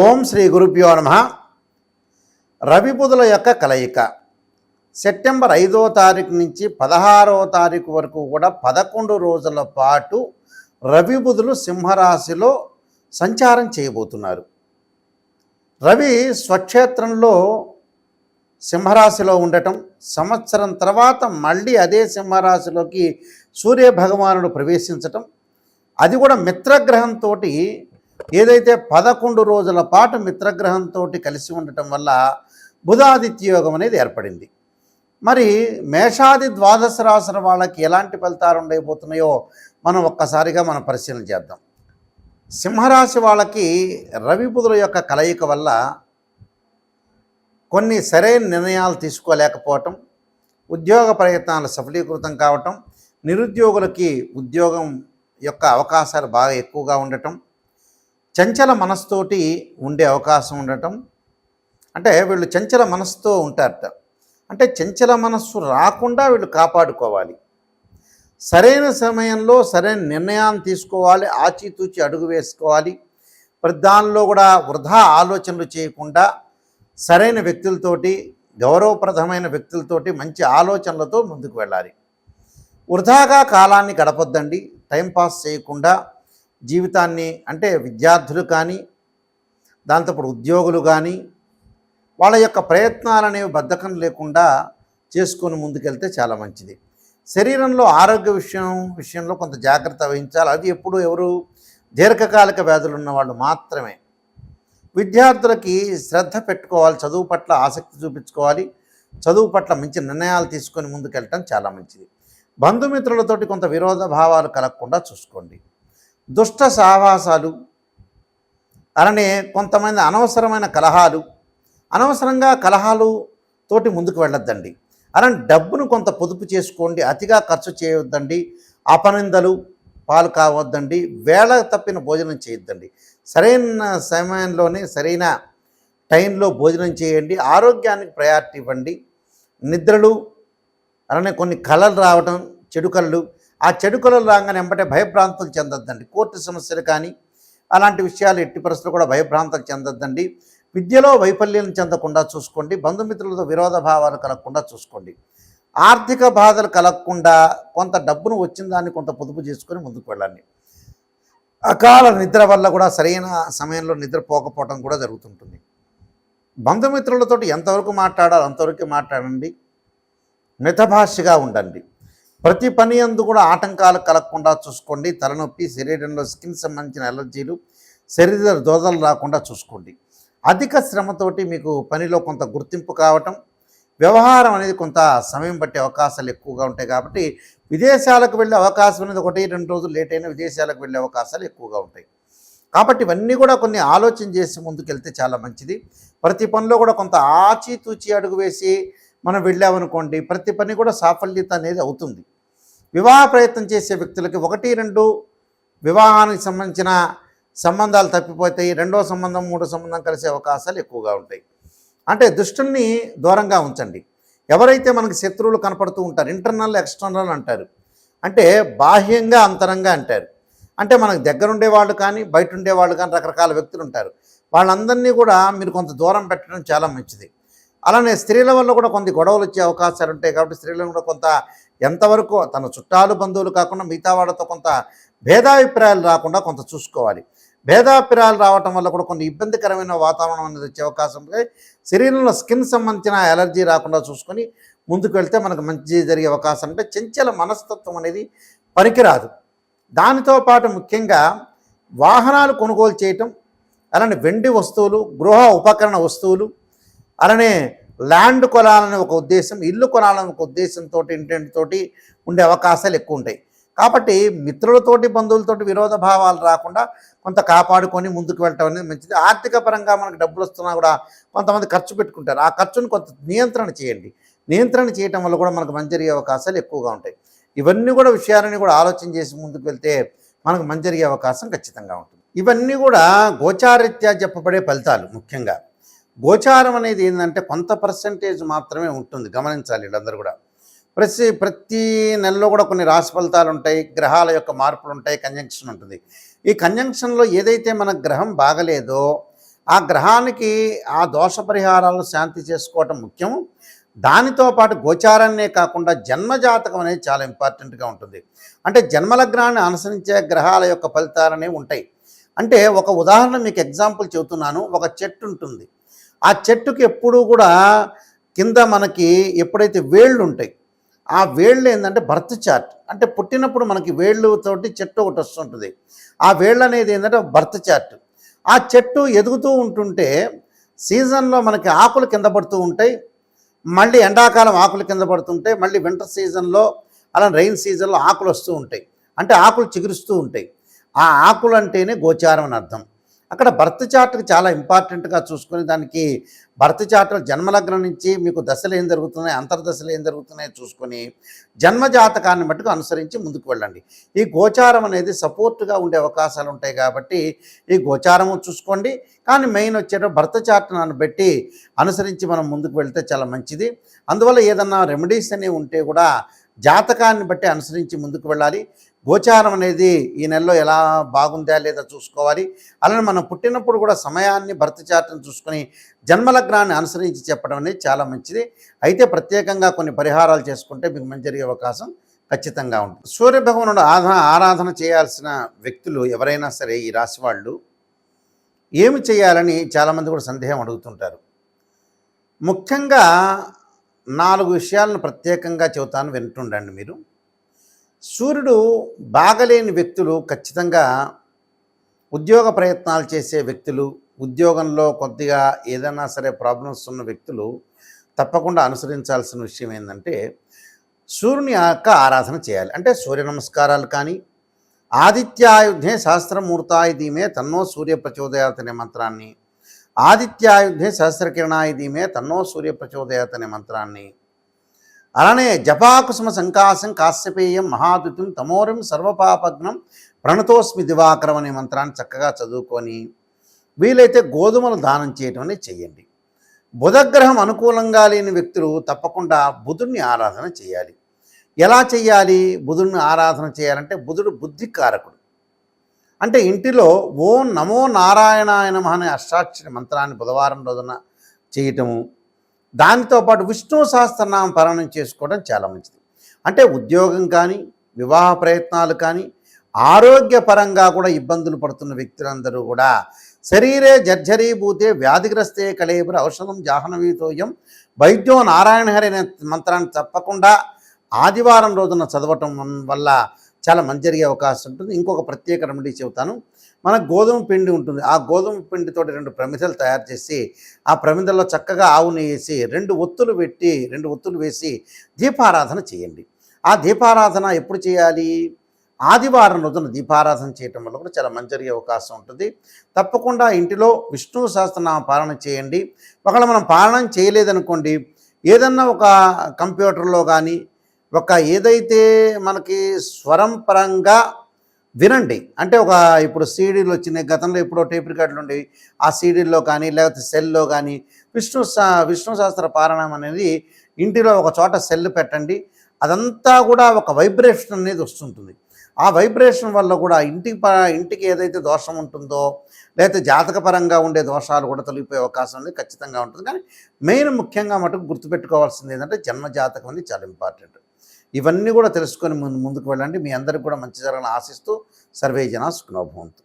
ఓం శ్రీ గురుభ్యో నమ. రవిబుధుల యొక్క కలయిక. సెప్టెంబర్ ఐదో తారీఖు నుంచి పదహారవ తారీఖు వరకు కూడా పదకొండు రోజుల పాటు రవిబుధులు సింహరాశిలో సంచారం చేయబోతున్నారు. రవి స్వక్షేత్రంలో సింహరాశిలో ఉండటం సంవత్సరం తర్వాత మళ్ళీ అదే సింహరాశిలోకి సూర్య భగవానుడు ప్రవేశించటం అది కూడా మిత్రగ్రహంతో ఏదైతే పదకొండు రోజుల పాటు మిత్రగ్రహంతో కలిసి ఉండటం వల్ల బుధాదిత్య యోగం అనేది ఏర్పడింది. మరి మేషాది ద్వాదశ రాశుల వాళ్ళకి ఎలాంటి ఫలితాలు ఉండబోతున్నాయో మనం ఒక్కసారిగా మనం పరిశీలన చేద్దాం. సింహరాశి వాళ్ళకి రవి బుధుల యొక్క కలయిక వల్ల కొన్ని సరైన నిర్ణయాలు తీసుకోలేకపోవటం ఉద్యోగ ప్రయత్నాలు సఫలీకృతం కావటం నిరుద్యోగులకి ఉద్యోగం యొక్క అవకాశాలు బాగా ఎక్కువగా ఉండటం చంచల మనస్తోటి ఉండే అవకాశం ఉండటం. అంటే వీళ్ళు చంచల మనసుతో ఉంటారట. అంటే చంచల మనస్సు రాకుండా వీళ్ళు కాపాడుకోవాలి. సరైన సమయంలో సరైన నిర్ణయాన్ని తీసుకోవాలి. ఆచితూచి అడుగు వేసుకోవాలి. మరి దానిలో కూడా వృధా ఆలోచనలు చేయకుండా సరైన వ్యక్తులతోటి గౌరవప్రదమైన వ్యక్తులతోటి మంచి ఆలోచనలతో ముందుకు వెళ్ళాలి. వృధాగా కాలాన్ని గడపొద్దండి. టైంపాస్ చేయకుండా జీవితాన్ని అంటే విద్యార్థులు కానీ దాంతోపాటు ఉద్యోగులు కానీ వాళ్ళ యొక్క ప్రయత్నాలు అనేవి బద్ధకం లేకుండా చేసుకొని ముందుకెళ్తే చాలా మంచిది. శరీరంలో ఆరోగ్య విషయం విషయంలో కొంత జాగ్రత్త వహించాలి. అది ఎప్పుడు ఎవరు దీర్ఘకాలిక వ్యాధులు ఉన్న వాళ్ళు మాత్రమే. విద్యార్థులకి శ్రద్ధ పెట్టుకోవాలి చదువు పట్ల ఆసక్తి చూపించుకోవాలి చదువు పట్ల మంచి నిర్ణయాలు తీసుకొని ముందుకెళ్ళటం చాలా మంచిది. బంధుమిత్రులతోటి కొంత విరోధ భావాలు కలగకుండా చూసుకోండి. దుష్ట సావాసాలు అలానే కొంతమంది అనవసరమైన కలహాలు. అనవసరంగా కలహాలు తోటి ముందుకు వెళ్ళొద్దండి. అలానే డబ్బును కొంత పొదుపు చేసుకోండి అతిగా ఖర్చు చేయొద్దండి అపనిందలు పాలు కావద్దండి వేళ తప్పిన భోజనం చేయొద్దండి. సరైన సమయంలోనే సరైన టైంలో భోజనం చేయండి ఆరోగ్యానికి ప్రయారిటీ ఇవ్వండి. నిద్రలు అలానే కొన్ని కళలు రావటం చెడు కళ్ళు ఆ చెడు రాగానే వెంబటే భయభ్రాంతులు చెందొద్దండి. కోర్టు సమస్యలు కానీ అలాంటి విషయాలు ఎట్టి పరిస్థితులు కూడా భయభ్రాంతులు చెందొద్దండి. విద్యలో వైఫల్యం చెందకుండా చూసుకోండి. బంధుమిత్రులతో విరోధ భావాలు కలగకుండా చూసుకోండి. ఆర్థిక బాధలు కలగకుండా కొంత డబ్బును వచ్చిన దాన్ని కొంత పొదుపు చేసుకొని ముందుకు వెళ్ళండి. అకాల నిద్ర వల్ల కూడా సరైన సమయంలో నిద్రపోకపోవడం కూడా జరుగుతుంటుంది. బంధుమిత్రులతో ఎంతవరకు మాట్లాడాలో అంతవరకు మాట్లాడండి. మితభాషగా ఉండండి. ప్రతి పని అందు కూడా ఆటంకాలు కలగకుండా చూసుకోండి. తలనొప్పి శరీరంలో స్కిన్ సంబంధించిన ఎలర్జీలు శరీర దోదలు రాకుండా చూసుకోండి. అధిక శ్రమతోటి మీకు పనిలో కొంత గుర్తింపు కావటం వ్యవహారం అనేది కొంత సమయం పట్టే అవకాశాలు ఎక్కువగా ఉంటాయి కాబట్టి విదేశాలకు వెళ్ళే అవకాశం అనేది ఒకటి రెండు రోజులు లేట్ అయినా విదేశాలకు వెళ్ళే అవకాశాలు ఎక్కువగా ఉంటాయి. కాబట్టి ఇవన్నీ కూడా కొన్ని ఆలోచన చేసి ముందుకెళ్తే చాలా మంచిది. ప్రతి పనిలో కూడా కొంత ఆచితూచి అడుగు వేసి మనం వెళ్ళామనుకోండి ప్రతి పని కూడా సాఫల్యత అనేది అవుతుంది. వివాహ ప్రయత్నం చేసే వ్యక్తులకి ఒకటి రెండు వివాహానికి సంబంధించిన సంబంధాలు తప్పిపోతాయి. రెండో సంబంధం మూడో సంబంధం కలిసే అవకాశాలు ఎక్కువగా ఉంటాయి. అంటే దుష్టుల్ని దూరంగా ఉంచండి. ఎవరైతే మనకి శత్రువులు కనపడుతూ ఉంటారు ఇంటర్నల్ ఎక్స్టర్నల్ అంటారు. అంటే బాహ్యంగా అంతరంగా అంటారు. అంటే మనకు దగ్గరుండే ఉండేవాళ్ళు కానీ బయట ఉండేవాళ్ళు కానీ రకరకాల వ్యక్తులు ఉంటారు. వాళ్ళందరినీ కూడా మీరు కొంత దూరం పెట్టడం చాలా మంచిది. అలానే స్త్రీల వల్ల కూడా కొంత గొడవలు వచ్చే అవకాశాలు ఉంటాయి కాబట్టి స్త్రీలను కూడా కొంత ఎంతవరకు తన చుట్టాలు బంధువులు కాకుండా మిగతా వాళ్ళతో కొంత భేదాభిప్రాయాలు రాకుండా కొంత చూసుకోవాలి. భేదాభిప్రాయాలు రావటం వల్ల కూడా కొన్ని ఇబ్బందికరమైన వాతావరణం అనేది వచ్చే అవకాశం ఉంటుంది శరీరంలో స్కిన్ సంబంధించిన ఎలర్జీ రాకుండా చూసుకొని ముందుకు వెళ్తే మనకు మంచి జరిగే అవకాశం అంటే చంచల మనస్తత్వం అనేది పనికిరాదు. దానితో పాటు ముఖ్యంగా వాహనాలు కొనుగోలు చేయటం అలానే వెండి వస్తువులు గృహ ఉపకరణ వస్తువులు అలానే ల్యాండ్ కొనాలని ఒక ఉద్దేశం ఇల్లు కొనాలని ఒక ఉద్దేశంతో ఇంటెంట్ తోటి ఉండే అవకాశాలు ఎక్కువ ఉంటాయి. కాబట్టి మిత్రులతోటి బంధువులతోటి విరోధ భావాలు రాకుండా కొంత కాపాడుకొని ముందుకు వెళ్ళటం అనేది మంచిది. ఆర్థిక పరంగా మనకు డబ్బులు వస్తున్నా కూడా కొంతమంది ఖర్చు పెట్టుకుంటారు. ఆ ఖర్చును కొంత నియంత్రణ చేయండి. నియంత్రణ చేయటం వల్ల కూడా మనకు మంచి జరిగే అవకాశాలు ఎక్కువగా ఉంటాయి. ఇవన్నీ కూడా విషయాలని కూడా ఆలోచన చేసి ముందుకు వెళ్తే మనకు మంచి జరిగే అవకాశం ఖచ్చితంగా ఉంటుంది. ఇవన్నీ కూడా గోచారీత్యా చెప్పబడే ఫలితాలు ముఖ్యంగా. గోచారం అనేది ఏంటంటే కొంత పర్సంటేజ్ మాత్రమే ఉంటుంది. గమనించాలి వీళ్ళందరూ కూడా. ప్రతి ప్రతి నెలలో కూడా కొన్ని రాశి ఫలితాలు ఉంటాయి. గ్రహాల యొక్క మార్పులు ఉంటాయి. కంజంక్షన్ ఉంటుంది. ఈ కంజంక్షన్లో ఏదైతే మన గ్రహం బాగలేదో ఆ గ్రహానికి ఆ దోష పరిహారాలను శాంతి చేసుకోవటం ముఖ్యం. దానితో పాటు గోచారాన్నే కాకుండా జన్మజాతకం అనేది చాలా ఇంపార్టెంట్గా ఉంటుంది. అంటే జన్మలగ్నాన్ని అనుసరించే గ్రహాల యొక్క ఫలితాలనే ఉంటాయి. అంటే ఒక ఉదాహరణ మీకు ఎగ్జాంపుల్ చెబుతున్నాను. ఒక చెట్టు ఉంటుంది. ఆ చెట్టుకి ఎప్పుడూ కూడా కింద మనకి ఎప్పుడైతే వేళ్ళు ఉంటాయి ఆ వేళ్ళు ఏంటంటే బర్త్ చార్ట్. అంటే పుట్టినప్పుడు మనకి వేళ్ళతోటి చెట్టు ఒకటి వస్తుంటుంది. ఆ వేళ్ళు అనేది ఏంటంటే బర్త్ చార్ట్. ఆ చెట్టు ఎదుగుతూ ఉంటుంటే సీజన్లో మనకి ఆకులు కింద పడుతూ ఉంటాయి మళ్ళీ ఎండాకాలం ఆకులు కింద పడుతుంటాయి మళ్ళీ వింటర్ సీజన్లో అలా రైన్ సీజన్లో ఆకులు వస్తూ ఉంటాయి. అంటే ఆకులు చిగురుస్తూ ఉంటాయి. ఆ ఆకులు అంటేనే గోచారం అని అర్థం. అక్కడ బర్త్ చార్ట్కి చాలా ఇంపార్టెంట్గా చూసుకొని దానికి బర్త్ చార్ట్ జన్మలగ్నం నుంచి మీకు దశలు ఏం జరుగుతున్నాయి అంతర్దశలు ఏం జరుగుతున్నాయో చూసుకొని జన్మ జాతకాన్ని మట్టుకు అనుసరించి ముందుకు వెళ్ళండి. ఈ గోచారం అనేది సపోర్ట్గా ఉండే అవకాశాలు ఉంటాయి కాబట్టి ఈ గోచారము చూసుకోండి. కానీ మెయిన్ వచ్చేట భర్త చార్ట్ను బట్టి అనుసరించి మనం ముందుకు వెళ్తే చాలా మంచిది. అందువల్ల ఏదన్నా రెమెడీస్ అనేవి ఉంటే కూడా జాతకాన్ని బట్టి అనుసరించి ముందుకు వెళ్ళాలి. గోచారం అనేది ఈ నెలలో ఎలా బాగుందా లేదా చూసుకోవాలి. అలానే మనం పుట్టినప్పుడు కూడా సమయాన్ని భర్త చాటం చూసుకొని జన్మలగ్నాన్ని అనుసరించి చెప్పడం అనేది చాలా మంచిది. అయితే ప్రత్యేకంగా కొన్ని పరిహారాలు చేసుకుంటే మీకు మంచి జరిగే అవకాశం ఖచ్చితంగా ఉంటుంది. సూర్యభగవానుడు ఆధన ఆధా ఆరాధన చేయాల్సిన వ్యక్తులు ఎవరైనా సరే ఈ రాశి వాళ్ళు ఏమి చేయాలని చాలామంది కూడా సందేహం అడుగుతుంటారు. ముఖ్యంగా నాలుగు విషయాలను ప్రత్యేకంగా చెబుతాను వింటుండండి మీరు. సూర్యుడు బాగలేని వ్యక్తులు ఖచ్చితంగా ఉద్యోగ ప్రయత్నాలు చేసే వ్యక్తులు ఉద్యోగంలో కొద్దిగా ఏదైనా సరే ప్రాబ్లమ్స్ ఉన్న వ్యక్తులు తప్పకుండా అనుసరించాల్సిన విషయం ఏంటంటే సూర్యుని యొక్క ఆరాధన చేయాలి. అంటే సూర్య నమస్కారాలు కానీ ఆదిత్యాయుధే సహస్రమూర్తాయ దీమే తన్నో సూర్య ప్రచోదయాత్ అనే మంత్రాన్ని ఆదిత్యాయుధే సహస్రకిరణాయ దీమే తన్నో సూర్య ప్రచోదయాత్ అనే మంత్రాన్ని అలానే జపాకుసుమ సంకాసం కాశ్యపేయం మహాదుతిం తమోరం సర్వపాపగ్నం ప్రణతోస్మి దివాకరం అనే మంత్రాన్ని చక్కగా చదువుకొని వీలైతే గోధుమలు దానం చేయటం అనేది చేయండి. బుధగ్రహం అనుకూలంగా లేని వ్యక్తులు తప్పకుండా బుధుడిని ఆరాధన చేయాలి. ఎలా చేయాలి? బుధుడిని ఆరాధన చేయాలంటే బుధుడు బుద్ధికారకుడు. అంటే ఇంటిలో ఓం నమో నారాయణాయ అనే అష్టాక్షరి మంత్రాన్ని బుధవారం రోజున చేయటము దానితో పాటు విష్ణు సహస్రనామ పారాయణం చేసుకోవడం చాలా మంచిది. అంటే ఉద్యోగం కానీ వివాహ ప్రయత్నాలు కానీ ఆరోగ్యపరంగా కూడా ఇబ్బందులు పడుతున్న వ్యక్తులందరూ కూడా శరీరే జర్జరీభూతే వ్యాధిగ్రస్తే కళేబుర ఔషధం జాహ్నవీతోయం వైద్యో నారాయణ హరి అనే మంత్రాన్ని తప్పకుండా ఆదివారం రోజున చదవటం వల్ల చాలా మంచి జరిగే అవకాశం ఉంటుంది. ఇంకొక ప్రత్యేక రెమెడీ చెబుతాను. మన గోధుమ పిండి ఉంటుంది. ఆ గోధుమ పిండితో రెండు ప్రమిదలు తయారు చేసి ఆ ప్రమిదల్లో చక్కగా ఆవు వేసి రెండు ఒత్తులు పెట్టి రెండు ఒత్తులు వేసి దీపారాధన చేయండి. ఆ దీపారాధన ఎప్పుడు చేయాలి? ఆదివారం రోజున దీపారాధన చేయటం వల్ల కూడా చాలా మంచి జరిగే అవకాశం ఉంటుంది. తప్పకుండా ఇంటిలో విష్ణు సహస్రనామ పాలన చేయండి. ఒకవేళ మనం పాలన చేయలేదనుకోండి ఏదన్నా ఒక కంప్యూటర్లో కానీ ఒక ఏదైతే మనకి స్వరం పరంగా వినండి. అంటే ఒక ఇప్పుడు సీడీలు వచ్చినాయి గతంలో ఎప్పుడో టేప్ రికార్డులు ఉండేవి. ఆ సీడీల్లో కానీ లేకపోతే సెల్లో కానీ విష్ణు విష్ణు శాస్త్ర పారాయణం అనేది ఇంటిలో ఒక చోట సెల్ పెట్టండి. అదంతా కూడా ఒక వైబ్రేషన్ అనేది వస్తుంటుంది. ఆ వైబ్రేషన్ వల్ల కూడా ఇంటికి ప ఇంటికి ఏదైతే దోషం ఉంటుందో లేకపోతే జాతకపరంగా ఉండే దోషాలు కూడా తొలగిపోయే అవకాశం అనేది ఖచ్చితంగా ఉంటుంది. కానీ మెయిన్ ముఖ్యంగా మటుకు గుర్తుపెట్టుకోవాల్సింది ఏంటంటే జన్మ జాతకం అనేది చాలా ఇంపార్టెంట్. ఇవన్నీ కూడా తెలుసుకొని ముందు ముందుకు వెళ్ళండి. మీ అందరికి కూడా మంచి జరగాలని ఆశిస్తూ సర్వే జన సుఖనోభవంతు.